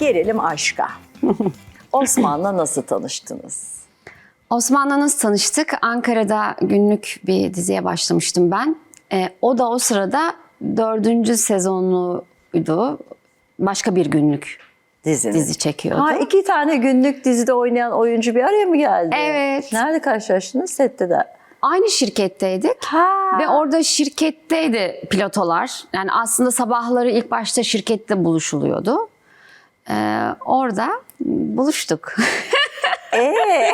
Gelelim aşka. Osman'la nasıl tanıştınız? Osman'la nasıl tanıştık? Ankara'da günlük bir diziye başlamıştım ben. Ee, o da o sırada dördüncü sezonluydu. Başka bir günlük Dizinin. dizi çekiyordu. Ha iki tane günlük dizide oynayan oyuncu bir araya mı geldi? Evet. Nerede karşılaştınız? Sette de. Aynı şirketteydik. Ha. Ve orada şirketteydi pilotolar. Yani aslında sabahları ilk başta şirkette buluşuluyordu. Ee, orada buluştuk. Ee?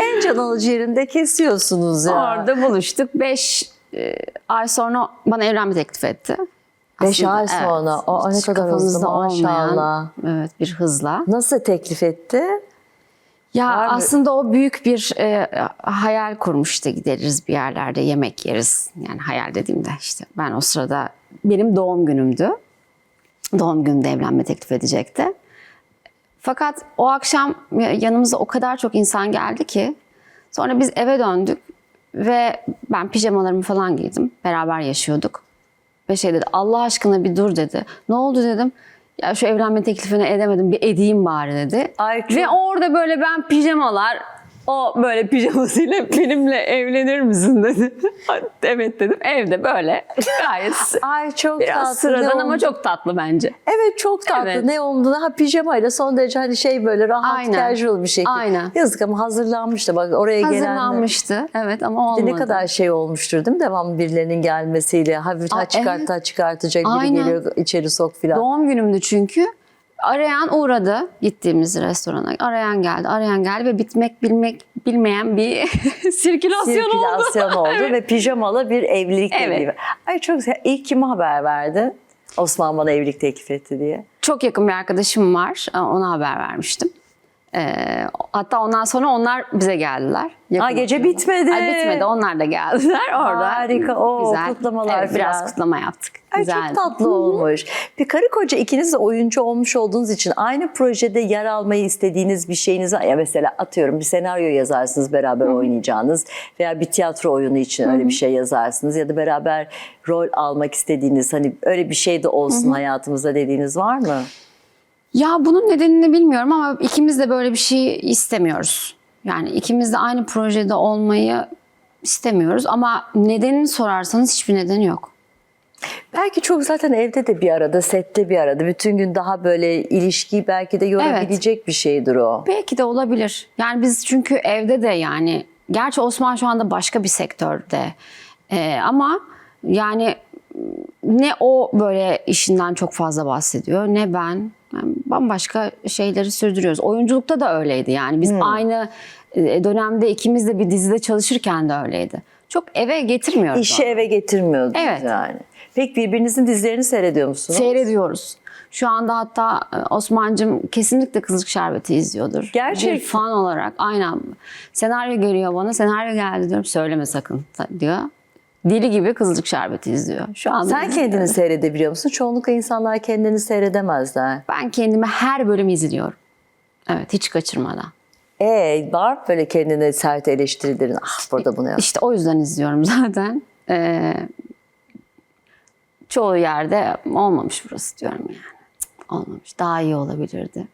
en can alıcı yerinde kesiyorsunuz ya. orada buluştuk. Beş e, ay sonra bana evlenme teklif etti. Beş Aslında, ay sonra. Aa, ne hiç kadar hızlı, kafamızda olmayan, maşallah. Evet bir hızla. Nasıl teklif etti? Ya Var mı? aslında o büyük bir e, hayal kurmuştu gideriz bir yerlerde yemek yeriz. Yani hayal dediğimde işte ben o sırada benim doğum günümdü. Doğum günümde evlenme teklif edecekti. Fakat o akşam yanımıza o kadar çok insan geldi ki sonra biz eve döndük ve ben pijamalarımı falan giydim. Beraber yaşıyorduk. Ve şey dedi Allah aşkına bir dur dedi. Ne oldu dedim. Ya şu evlenme teklifini edemedim bir edeyim bari dedi. Ay çok- Ve orada böyle ben pijamalar o böyle pijamasıyla benimle evlenir misin dedi. evet dedim evde böyle gayet Ay çok biraz tatlı. sıradan ama oldu? çok tatlı bence. Evet çok tatlı. Evet. Ne olduğunu ha pijamayla son derece hani şey böyle rahat Aynen. casual bir şekilde. Aynen. Yazık ama hazırlanmıştı bak oraya gelenler. Hazırlanmıştı evet ama olmadı. Ne kadar şey olmuştur değil mi? Devamlı birilerinin gelmesiyle hafif ha çıkart evet. ha çıkartacak biri Aynen. geliyor içeri sok filan. Doğum günümdü çünkü. Arayan uğradı gittiğimiz restorana. Arayan geldi, arayan geldi ve bitmek bilmek bilmeyen bir sirkülasyon, oldu. Sirkülasyon oldu ve pijamalı bir evlilik Evet. teklifi. Ay çok güzel. İlk kime haber verdi? Osman bana evlilik teklif etti diye. Çok yakın bir arkadaşım var. Ona haber vermiştim. Ee, hatta ondan sonra onlar bize geldiler. Yakın Aa, gece bitmedi. Ay, bitmedi. Onlar da geldiler orada. Harika. Oo, kutlamalar Evet, biraz kutlama yaptık. Ay Güzeldi. çok tatlı olmuş. Bir karı koca ikiniz de oyuncu olmuş olduğunuz için aynı projede yer almayı istediğiniz bir şeyiniz var. Ya mesela atıyorum bir senaryo yazarsınız beraber oynayacağınız veya bir tiyatro oyunu için öyle bir şey yazarsınız ya da beraber rol almak istediğiniz hani öyle bir şey de olsun hayatımızda dediğiniz var mı? Ya bunun nedenini bilmiyorum ama ikimiz de böyle bir şey istemiyoruz. Yani ikimiz de aynı projede olmayı istemiyoruz ama nedenini sorarsanız hiçbir nedeni yok. Belki çok zaten evde de bir arada, sette bir arada. Bütün gün daha böyle ilişkiyi belki de yorabilecek bir şeydir o. Belki de olabilir. Yani biz çünkü evde de yani gerçi Osman şu anda başka bir sektörde Ee, ama yani ne o böyle işinden çok fazla bahsediyor ne ben. Yani bambaşka şeyleri sürdürüyoruz. Oyunculukta da öyleydi yani biz aynı e, dönemde ikimiz de bir dizide çalışırken de öyleydi. Çok eve getirmiyoruz. İşi eve getirmiyordunuz Evet. yani. Peki birbirinizin dizilerini seyrediyor musunuz? Seyrediyoruz. Şu anda hatta e, Osman'cığım kesinlikle Kızılcık Şerbeti izliyordur. Gerçekten. Bir fan olarak aynen. Senaryo geliyor bana. Senaryo geldi diyorum. Söyleme sakın diyor. Deli gibi Kızılcık Şerbeti izliyor. Şu anda Sen kendini seyredebiliyor musun? Çoğunlukla insanlar kendini seyredemezler. ben kendime her bölüm izliyorum. Evet hiç kaçırmadan. Ee, var mı böyle kendine sert eleştirilerin? Ah burada bunu yap. İşte o yüzden izliyorum zaten. Ee, çoğu yerde olmamış burası diyorum yani. Cık, Olmamış. Daha iyi olabilirdi.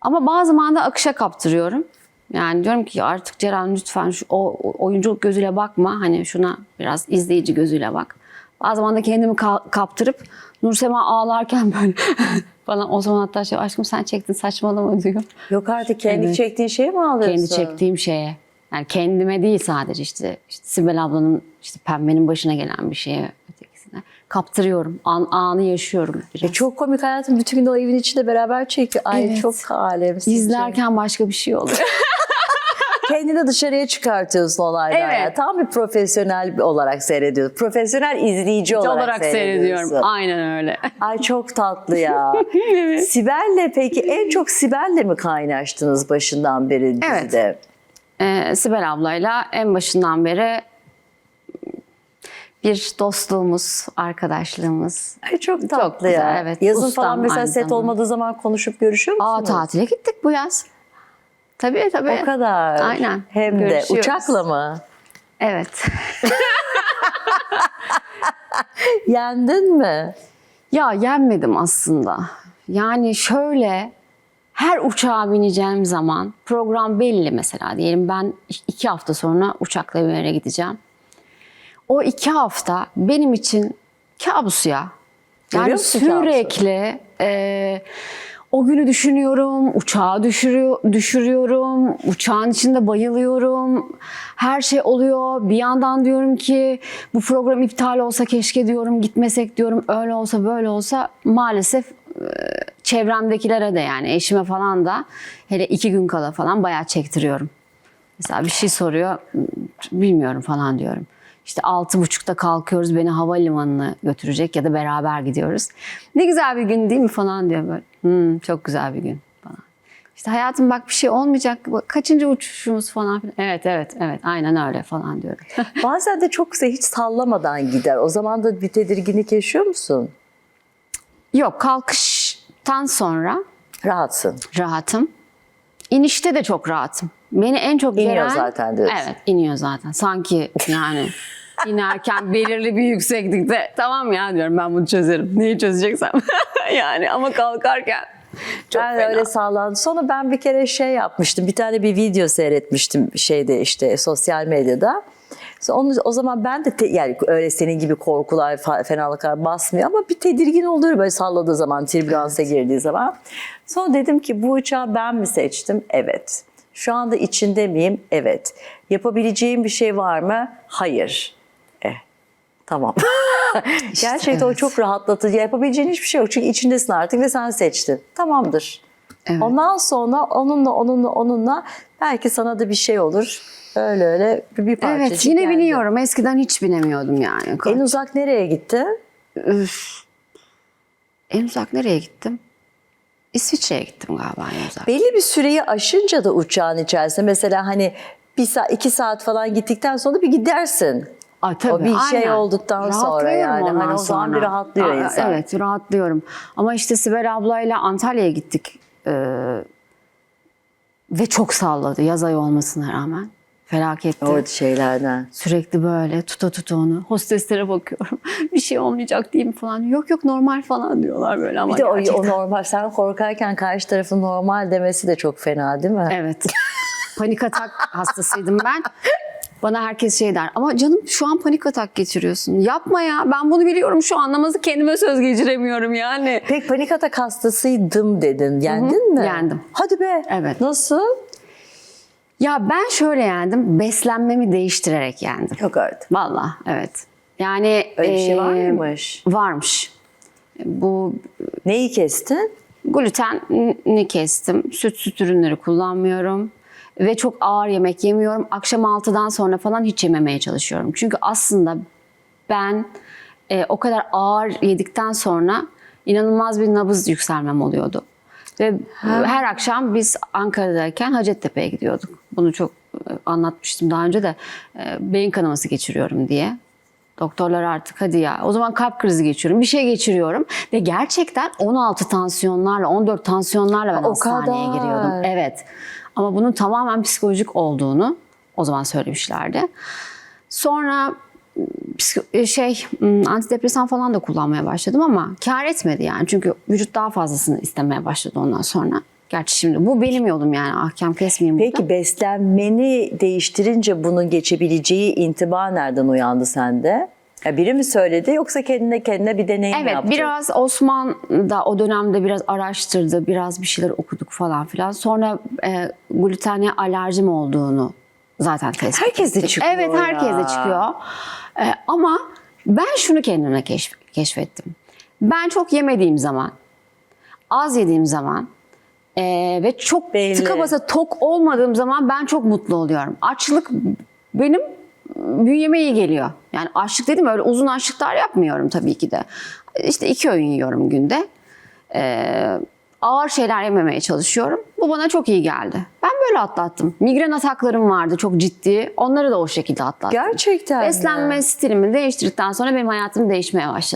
Ama bazı zaman da akışa kaptırıyorum. Yani diyorum ki artık Ceren lütfen şu o, oyunculuk gözüyle bakma. Hani şuna biraz izleyici gözüyle bak. Bazı zaman da kendimi ka- kaptırıp Nursema ağlarken böyle bana o zaman hatta şey aşkım sen çektin saçmalama diyor. Yok artık kendi Evet. çektiğin şeyi mi alıyorsun? Kendi çektiğim şeye. Yani kendime değil sadece işte, işte Sibel ablanın işte pembenin başına gelen bir şeye ötekisine. Kaptırıyorum. An, anı yaşıyorum biraz. E çok komik hayatım. Bütün gün o evin içinde beraber çekiyor. Ay Evet. çok alemsin. İzlerken başka bir şey oluyor. Kendini dışarıya çıkartıyorsun olaydan. Evet. Tam bir profesyonel olarak seyrediyorsun. Profesyonel izleyici olarak, olarak seyrediyorum. Aynen öyle. Ay çok tatlı ya. Sibel'le peki en çok Sibel'le mi kaynaştınız başından beri Evet. dizide? Ee, Sibel ablayla en başından beri bir dostluğumuz, arkadaşlığımız. Ay çok tatlı güzel, ya. evet. Yazın Ustam falan mesela set zamanda. olmadığı zaman konuşup görüşüyor Aa musunuz? tatile gittik bu yaz. Tabii tabii. O kadar. Aynen. Hem de uçakla mı? Evet. Yendin mi? Ya yenmedim aslında. Yani şöyle her uçağa bineceğim zaman program belli mesela diyelim ben iki hafta sonra uçakla bir yere gideceğim. O iki hafta benim için kabus ya. Yani musun kabusu? sürekli e, o günü düşünüyorum, uçağı düşürüyor, düşürüyorum, uçağın içinde bayılıyorum. Her şey oluyor. Bir yandan diyorum ki bu program iptal olsa keşke diyorum, gitmesek diyorum. Öyle olsa böyle olsa maalesef e, çevremdekilere de yani eşime falan da hele iki gün kala falan bayağı çektiriyorum. Mesela bir şey soruyor, bilmiyorum falan diyorum. İşte altı buçukta kalkıyoruz beni havalimanına götürecek ya da beraber gidiyoruz. Ne güzel bir gün değil mi falan diyor böyle. "Hmm, çok güzel bir gün falan. İşte hayatım bak bir şey olmayacak. Bak, Kaçıncı uçuşumuz falan filan. Evet evet evet aynen öyle falan diyorum. Bazen de çok hiç sallamadan gider. O zaman da bir tedirginlik yaşıyor musun? Yok kalkıştan sonra Rahatsın. rahatım. İnişte de çok rahatım. Beni en çok İniyor gelen... zaten diyorsun. Evet iniyor zaten. Sanki yani inerken belirli bir yükseklikte tamam ya diyorum ben bunu çözerim. Neyi çözeceksem. yani ama kalkarken çok ben fena. öyle sallandım. Sonra ben bir kere şey yapmıştım. Bir tane bir video seyretmiştim şeyde işte sosyal medyada. Onu, o zaman ben de te- yani öyle senin gibi korkular, fenalıklar basmıyor ama bir tedirgin oluyor böyle salladığı zaman, tribülansa girdiği zaman. Sonra dedim ki bu uçağı ben mi seçtim? Evet. Şu anda içinde miyim? Evet. Yapabileceğim bir şey var mı? Hayır. Tamam. Gerçekten o çok rahatlatıcı. Yapabileceğin hiçbir şey yok. Çünkü içindesin artık ve sen seçtin. Tamamdır. Evet. Ondan sonra onunla onunla onunla belki sana da bir şey olur. Öyle öyle bir, parçacık Evet yine geldi. biniyorum. Eskiden hiç binemiyordum yani. En uzak nereye gitti? En uzak nereye gittim? İsviçre'ye gittim galiba en uzak. Belli bir süreyi aşınca da uçağın içerisinde mesela hani bir saat, iki saat falan gittikten sonra bir gidersin. Ay, tabii, o bir şey aynen. olduktan sonra yani hani o zaman bir rahatlıyor Aa, insan. Evet rahatlıyorum. Ama işte Sibel ablayla Antalya'ya gittik. Ee, ve çok salladı yaz ayı olmasına rağmen. Felaketti. O şeylerden. Sürekli böyle tuta tuta onu. Hosteslere bakıyorum. bir şey olmayacak değil mi falan. Yok yok normal falan diyorlar böyle ama Bir de o, gerçekten. o normal. Sen korkarken karşı tarafın normal demesi de çok fena değil mi? Evet. Panik atak hastasıydım ben. Bana herkes şey der ama canım şu an panik atak geçiriyorsun. Yapma ya ben bunu biliyorum şu an namazı kendime söz geçiremiyorum yani. Pek panik atak hastasıydım dedin. Yendin mi? yendim. Hadi be. Evet. Nasıl? Ya ben şöyle yendim beslenmemi değiştirerek yendim. Yok artık. Vallahi evet. Yani Öyle bir şey var mıymış? Varmış. Bu Neyi kestin? Gluteni kestim. Süt süt ürünleri kullanmıyorum. Ve çok ağır yemek yemiyorum. Akşam 6'dan sonra falan hiç yememeye çalışıyorum. Çünkü aslında ben e, o kadar ağır yedikten sonra inanılmaz bir nabız yükselmem oluyordu. Ve her akşam biz Ankara'dayken Hacettepe'ye gidiyorduk. Bunu çok e, anlatmıştım daha önce de. E, beyin kanaması geçiriyorum diye. Doktorlar artık hadi ya o zaman kalp krizi geçiriyorum bir şey geçiriyorum ve gerçekten 16 tansiyonlarla 14 tansiyonlarla ben o hastaneye kadar. giriyordum. Evet ama bunun tamamen psikolojik olduğunu o zaman söylemişlerdi. Sonra psiko- şey m, antidepresan falan da kullanmaya başladım ama kar etmedi yani çünkü vücut daha fazlasını istemeye başladı ondan sonra. Gerçi şimdi bu benim yolum yani ahkam kesmeyeyim burada. Peki beslenmeni değiştirince bunun geçebileceği intiba nereden uyandı sende? Ya biri mi söyledi yoksa kendine kendine bir deneyim Evet yaptın? biraz Osman da o dönemde biraz araştırdı. Biraz bir şeyler okuduk falan filan. Sonra e, glutene alerjim olduğunu zaten tespit Herkeste ettik. çıkıyor Evet ya. çıkıyor. E, ama ben şunu kendime keşf- keşfettim. Ben çok yemediğim zaman, az yediğim zaman e, ve çok Belli. tıka basa tok olmadığım zaman ben çok mutlu oluyorum. Açlık benim bünyeme iyi geliyor. Yani açlık dedim öyle uzun açlıklar yapmıyorum tabii ki de. İşte iki öğün yiyorum günde. Ee, ağır şeyler yememeye çalışıyorum. Bu bana çok iyi geldi. Ben böyle atlattım. Migren ataklarım vardı çok ciddi. Onları da o şekilde atlattım. Gerçekten mi? Beslenme stilimi değiştirdikten sonra benim hayatım değişmeye başladı.